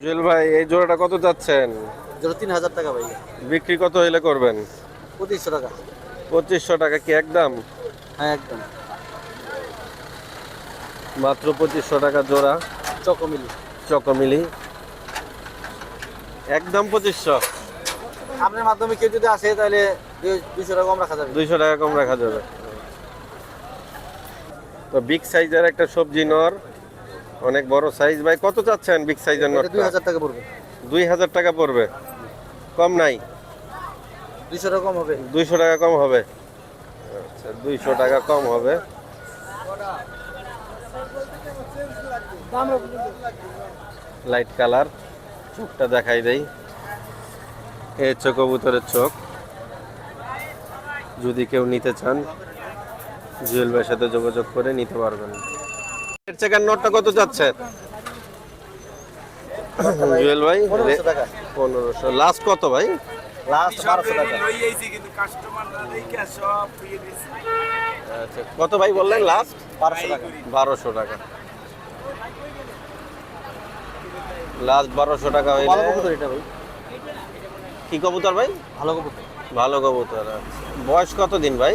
জুয়েল ভাই এই জোড়াটা কত চাচ্ছেন? যেটা তিন হাজার টাকা ভাই বিক্রি কত হইলে করবেন? পঁচিশশো টাকা। পঁচিশশো টাকা কি একদম? হ্যাঁ একদম। মাত্র পঁচিশশো টাকা জোড়া। চকমিলি। চকমিলি। একদম পঁচিশশো। আপনার মাধ্যমে কেউ যদি আসে তাহলে দুই- দুইশো টাকা কম রাখা যাবে। দুইশো টাকা কম রাখা যাবে। তো বিগ সাইজের একটা সবজি নর। অনেক বড় সাইজ ভাই কত চাচ্ছেন বিগ সাইজের এটা দুই হাজার টাকা পড়বে। দুই হাজার টাকা পড়বে। কম নাই? দুইশো টাকা কম হবে। দুইশো টাকা কম হবে। আচ্ছা দুইশো টাকা কম হবে। লাইট কালার চোখটা দেখাই দেই। এ হচ্ছে কবুতরের চোখ। যদি কেউ নিতে চান জুয়েল ভাইয়ের সাথে যোগাযোগ করে নিতে পারবেন। এর চেকার নোটটা কত যাচ্ছে? জুয়েল ভাই পনেরোশো লাস্ট কত ভাই? লাস্ট বারোশো টাকা। আচ্ছা কত ভাই বললেন লাস্ট বারোশো টাকা। বারোশো টাকা। লাস্ট বারোশো টাকা ভালো হইলে কবুতর এটা ভাই। কি কবুতর ভাই? ভালো কবুতর। ভালো কবুতর আচ্ছা। বয়স কত দিন ভাই?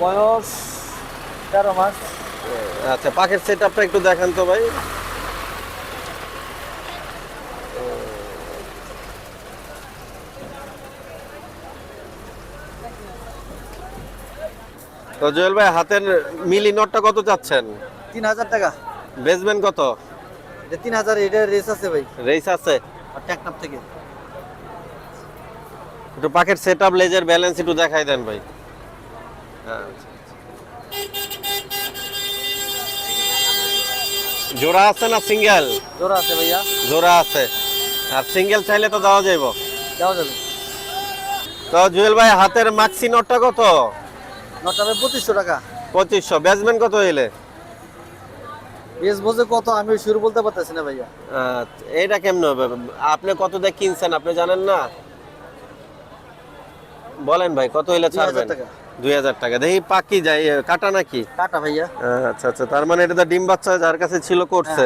বয়স তেরো মাস। আচ্ছা পাখির সেট আপটা একটু দেখান তো ভাই। তো জুয়েল ভাই হাতের মিলি নটটা কত চাচ্ছেন? তিন হাজার টাকা। বেচবেন কত? তিন হাজার এটা রেস আছে ভাই। রেস আছে। টেকনাপ থেকে। একটু পাকের সেট আপ লেজের ব্যালেন্স একটু দেখাই দেন ভাই। আচ্ছা, জোড়া আছে না সিঙ্গেল? জোড়া আছে ভাইয়া। জোড়া আছে। আর সিঙ্গেল চাইলে তো দেওয়া যাইব। দেওয়া যাবে। তো জুয়েল ভাই হাতের মাক্সি নোটটা কত? নটা ভাই পঁচিশশো টাকা। পঁচিশশো। বেচবেন কত হইলে? বেশ বোঝে কত আমি শুরু বলতে পারতেছি না ভাইয়া। এইটা কেমন হবে? আপনি কত দিয়ে কিনছেন আপনি জানেন না? বলেন ভাই কত হইলে 2000 ছাড়বেন। দুই হাজার টাকা। দেখি পাকি যায় কাটা নাকি? কাটা ভাইয়া। আচ্ছা আচ্ছা। তার মানে এটা তো ডিম বাচ্চা যার কাছে ছিল করছে।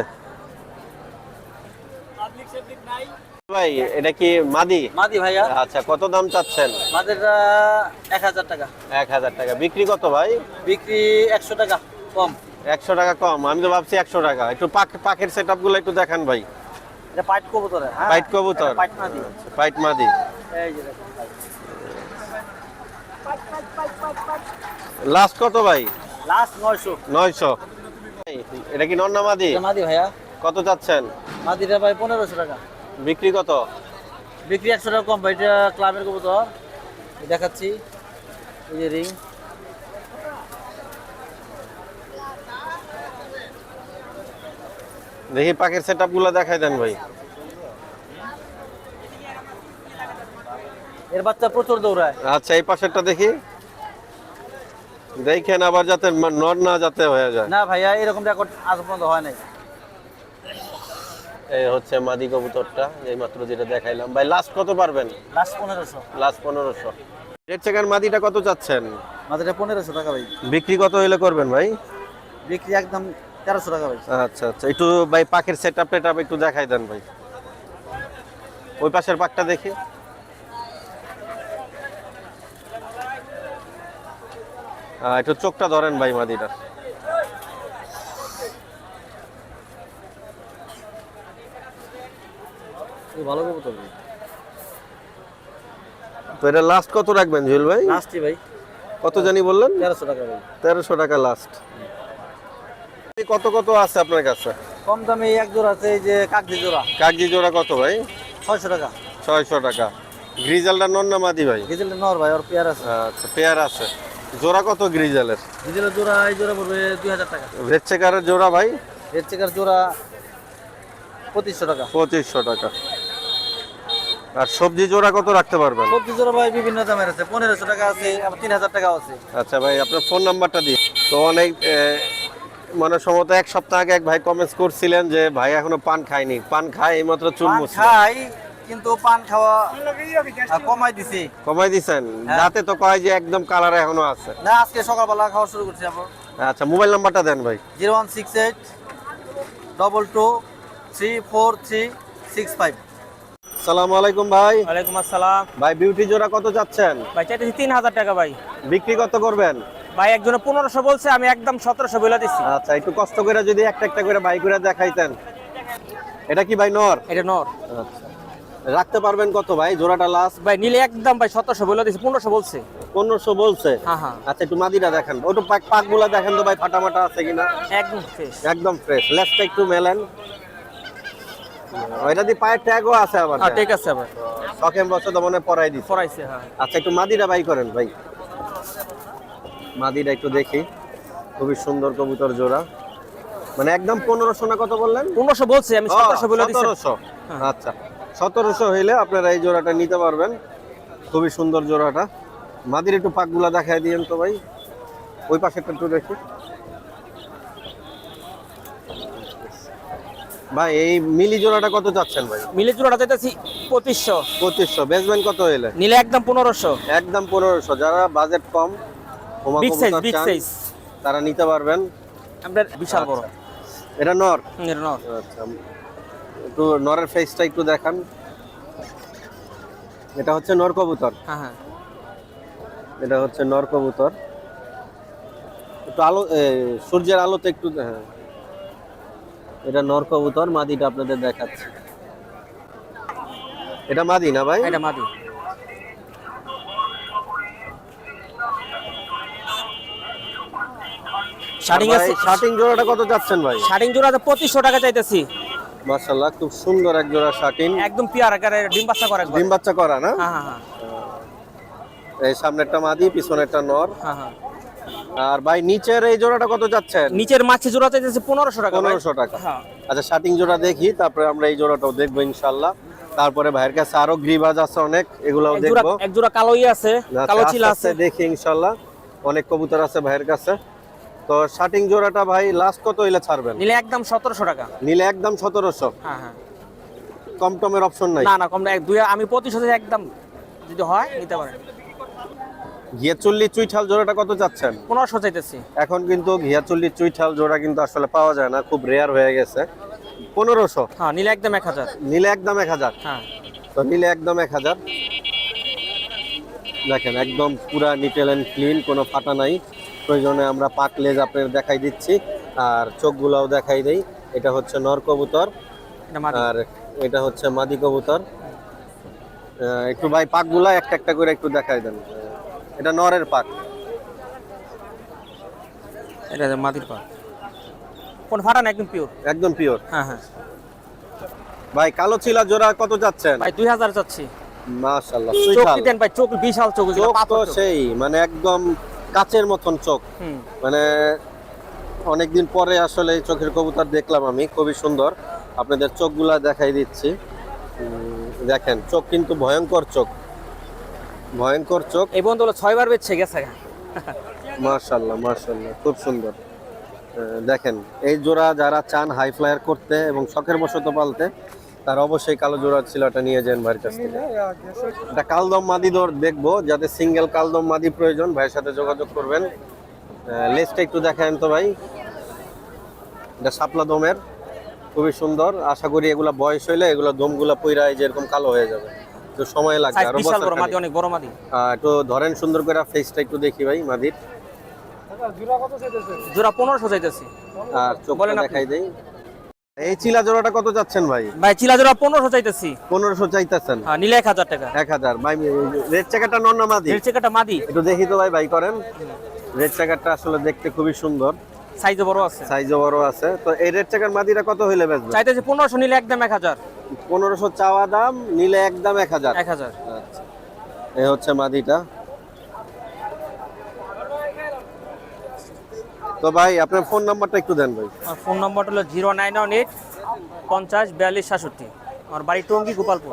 ভাই এটা কি মাদি? মাদি ভাইয়া। আচ্ছা কত দাম চাচ্ছেন? মাদিটা এক হাজার টাকা। এক হাজার টাকা। বিক্রি কত ভাই? বিক্রি একশো টাকা কম। একশো টাকা কম। আমি তো ভাবছি একশো টাকা। একটু পাখ পাখের সেটগুলো একটু দেখান ভাই। এটা পাইট কবুতর হ্যাঁ। পাইট কবুতর? পাইট মাদি। পাইট মাদি। এই যে। লাস্ট কত ভাই? লাস্ট নয়শো। নয়শো। এটা কি নন্না মাদি? মাদি ভাইয়া। কত চাচ্ছেন? মাদিটা ভাই পনেরোশো টাকা। বিক্রি কত? বিক্রি একশো টাকা কম ভাই এটা ক্লাবের কবুতর। দেখাচ্ছি। এই যে রিং দেখি পাখির সেটগুলো দেখাই দেন ভাই। এর বাচ্চা প্রচুর দৌড়ায়। আচ্ছা এই পাশেরটা দেখি। দেখেন আবার যাতে নর না যাতে হয়ে যায়। না ভাইয়া এরকম রেকর্ড আজ পর্যন্ত হয় নাই। এই হচ্ছে মাদি কবুতরটা এই মাত্র যেটা দেখাইলাম। ভাই লাস্ট কত পারবেন? লাস্ট পনেরোশো। লাস্ট পনেরোশো। রেড চেকার মাদিটা কত চাচ্ছেন? মাদিটা পনেরোশো টাকা ভাই। বিক্রি কত হইলে করবেন ভাই? বিক্রি একদম তেরোশো টাকা ভাই। আচ্ছা আচ্ছা। একটু ভাই পাখির সেট আপ একটু দেখাই দেন ভাই। ওই পাশের পাকটা দেখি। একটু চোখটা ধরেন ভাই মাদিটার ভালো কবুতর তো এটা লাস্ট কত রাখবেন জুয়েল ভাই? লাস্টই ভাই। কত জানি বললেন? তেরোশো টাকা ভাই। তেরোশো টাকা লাস্ট কত কত আছে আপনার কাছে? কম দামে এক জোড়া আছে এই যে কাকদি জোড়া। কাগজি জোড়া কত ভাই? ছয়শো টাকা। ছয়শো টাকা। গ্রিজালটা নন না মাদি ভাই? ডিজেলের নর ভাই ওর পেয়ার আছে। আচ্ছা পেয়ার আছে। জোড়া কত গ্রিজালের? ডিজেলের জোড়া এই জোড়া পড়বে দুই হাজার টাকা। রেড চেকারের জোড়া ভাই? রেড চেকার জোড়া পঁচিশশো টাকা। পঁচিশশো টাকা। আর সবজি জোড়া কত রাখতে পারবেন? সবজি জোড়া ভাই বিভিন্ন দামের আছে। পনেরোশো টাকা আছে আবার তিন হাজার টাকাও আছে। আচ্ছা ভাই আপনার ফোন নাম্বারটা দিন তো অনেক মানে সম্ভবত এক সপ্তাহ আগে এক ভাই কমেন্টস করছিলেন যে ভাই এখনও পান খায়নি পান খায় এইমাত্র চুল খাই কিন্তু পান খাওয়া কমাই দিছি। কমাই দিছেন? হ্যাঁ। যাতে তো কয় যে একদম কালার এখনও আছে। না আজকে সকালবেলা খাওয়া শুরু করছি আবার। আচ্ছা মোবাইল নাম্বারটা দেন ভাই। Zero one six eight double two three four three six five. সালামু আলাইকুম ভাই। ওয়ালাইকুম আসসালাম। ভাই বিউটি জোড়া কত যাচ্ছেন ভাই চাইতেছি তিন হাজার টাকা ভাই। বিক্রি কত করবেন? ভাই একজনে পনেরোশো বলছে আমি একদম সতেরোশো বলে দিচ্ছি আচ্ছা একটু কষ্ট করে যদি একটা একটা করে বাই করে দেখাইতেন। এটা কি ভাই নর? এটা নর। আচ্ছা। রাখতে পারবেন কত ভাই? জোড়াটা লাস্ট ভাই নিলে একদম ভাই সতেরোশো বলে দিচ্ছি পনেরোশো বলছে। পনেরোশো বলছে? হ্যাঁ হ্যাঁ। আচ্ছা একটু মাদিটা দেখেন। ওটা পাক পাকগুলা দেখেন তো ভাই ফাটামাটা আছে কিনা? একদম ফ্রেশ একদম ফ্রেশ লেসটা একটু মেলেন। ওইটা দিয়ে পায়ের ট্যাগও আছে আবার হ্যাঁ ঠিক আছে বছর তো মনে দিচ্ছে পড়াইছে হ্যাঁ। আচ্ছা একটু মাদিটা বাই করেন ভাই। মাদিটা একটু দেখি। খুবই সুন্দর কবুতর জোড়া। মানে একদম পনেরোশো না কত বললেন? পনেরোশো বলছে আমি সতেরোশো বলে দিচ্ছি। আচ্ছা। সতেরোশো হইলে আপনারা এই জোড়াটা নিতে পারবেন। খুবই সুন্দর জোড়াটা। মাদির একটু পাকগুলা দেখাই দিয়েন তো ভাই। ওই পাশেরটা একটু দেখি। ভাই এই মিলি জোড়াটা কত চাচ্ছেন ভাই? মিলি জোড়াটা চাইতেছি পঁচিশশো। পঁচিশশো। বেচবেন কত হইলে? নিলে একদম পনেরোশো। একদম পনেরোশো। যারা বাজেট কম হোমা বিগ সাইজ বিগ সাইজ তারা নিতে পারবেন। আপনার বিশাল বড়। এটা নর? এটা নর। আচ্ছা। একটু নরের ফেসটা একটু দেখান। এটা হচ্ছে নর কবুতর। হ্যাঁ হ্যাঁ। এটা হচ্ছে নর কবুতর। একটু আলো সূর্যের আলোতে একটু হ্যাঁ। এটা নর কবুতর মাদিটা আপনাদের দেখাচ্ছে। এটা মাদি না ভাই? এটা মাদি। শার্টিং আছে। শার্টিং জোড়াটা কত যাচ্ছেন ভাই? শার্টিং জোড়াটা পঁচিশশো টাকা চাইতেছি। মাশাল্লাহ খুব সুন্দর এক জোড়া শার্টিং একদম পিয়ার আকারে ডিম বাচ্চা করে ডিম বাচ্চা করা না? হ্যাঁ হ্যাঁ হ্যাঁ। এই সামনেরটা মাদি পিছনেরটা নর। হ্যাঁ হ্যাঁ। আর ভাই নিচের এই জোড়াটা কত যাচ্ছেন? নিচের মাছি জোড়া চাইতেছে পনেরোশো টাকা ভাই। পনেরোশো টাকা। হ্যাঁ। আচ্ছা শার্টিং জোড়া দেখি তারপরে আমরা এই জোড়াটাও দেখব ইনশাল্লাহ তারপরে ভাইয়ের কাছে আরও গ্রিবাজ আছে অনেক এগুলাও দেখব। এক জোড়া কালোই আছে আচ্ছা, কালো চিলা আছে। দেখি ইনশাল্লাহ অনেক কবুতর আছে ভাইয়ের কাছে। তো শার্টিং জোড়াটা ভাই লাস্ট কত হইলে ছাড়বেন? নিলে একদম সতেরোশো টাকা। নিলে একদম সতেরোশো। হ্যাঁ হ্যাঁ। কম টমের অপশন নাই? না না কম না এক দুই আমি পঁচিশ হাজার একদম যদি হয় নিতে পারেন। ঘিয়া চল্লিশ চুইঠাল জোড়াটা কত চাচ্ছেন? পনেরোশো চাইতেছি। এখন কিন্তু ঘিয়া চল্লিশ চুইঠাল জোড়া কিন্তু আসলে পাওয়া যায় না খুব রেয়ার হয়ে গেছে। পনেরোশো? হ্যাঁ নিলে একদম এক হাজার। নিলে একদম এক হাজার? হ্যাঁ। তো নিলে একদম এক হাজার। দেখেন একদম পুরা নিটেল অ্যান্ড ক্লিন কোনো ফাটা নাই। প্রয়োজনে আমরা পাক লেজ আপনাদের দেখাই দিচ্ছি আর চোখগুলাও দেখাই দেই। এটা হচ্ছে নর কবুতর আর এটা হচ্ছে মাদি কবুতর। একটু ভাই পাকগুলা একটা একটা করে একটু দেখাই দেন। এটা নরের পাক। এটা মাদির পা কোন ফাটা না একদম পিওর একদম পিওর হ্যাঁ হ্যাঁ। ভাই কালো চিলা জোড়া কত যাচ্ছেন? ভাই দুই হাজার চাচ্ছি মাশাআল্লাহ চোখ দিতেন ভাই? চোখ বিশাল চোখ চোখ তো সেই মানে একদম কাচের মতন চোখ। মানে অনেকদিন পরে আসলে এই চোখের কবুতর দেখলাম আমি খুবই সুন্দর। আপনাদের চোখগুলা দেখাই দিচ্ছি। দেখেন চোখ কিন্তু ভয়ঙ্কর চোখ। ভয়ঙ্কর চোখ। এই বন্ধু হলো ছয়বার বেচছে গেছে। মার্শাল্লাহ মার্শাল্লাহ খুব সুন্দর। দেখেন এই জোড়া যারা চান হাই ফ্লায়ার করতে এবং শখের বশত পালতে তার অবশ্যই কালো জোড়া ছিল এটা নিয়ে যান ভাইয়ের কাছ থেকে। এটা কালদম মাদি দর দেখব যাতে সিঙ্গেল কালদম মাদি প্রয়োজন ভাইয়ের সাথে যোগাযোগ করবেন। লেসটা একটু দেখেন তো ভাই। এটা শাপলা দমের খুবই সুন্দর। আশা করি এগুলা বয়স হইলে এগুলা দমগুলা পইরা এই যে এরকম কালো হয়ে যাবে। তো সময় লাগবে আর আরও বিশাল বড় মাদি অনেক বড় মাদি। একটু ধরেন সুন্দর করে ফেসটা একটু দেখি ভাই মাদির। জোড়া পনেরোশো চাইতেছি। আর চোখটা বলেন আপনি। দেখাই দেই। এই চিলা জোড়াটা কত যাচ্ছেন ভাই? ভাই চিলা জোড়া পনেরোশো চাইতেছি। পনেরোশো চাইতেছেন। হ্যাঁ নিলে এক হাজার টাকা। এক হাজার। ভাই রেড চেকারটা নন না মাদি? দেড় চেকাটা মাদি। একটু দেখি তো ভাই ভাই করেন। রেড চেকারটা আসলে দেখতে খুবই সুন্দর। সাইজও বড় আছে। সাইজও বড় আছে। তো এই রেড চেকার মাদিটা কত হইলে বেচবে চাইতেছি পনেরোশো নিলে একদম এক হাজার। পনেরোশো চাওয়া দাম নিলে একদম এক হাজার। এক হাজার। আচ্ছা। এই হচ্ছে মাদিটা। তো ভাই, আপনার ফোন নাম্বারটা একটু দেন ভাই। ফোন নাম্বারটা হলো জিরো নাইন ওয়ান এইট পঞ্চাশ বিয়াল্লিশ সাতষট্টি। আমার বাড়ি টঙ্গি, গোপালপুর।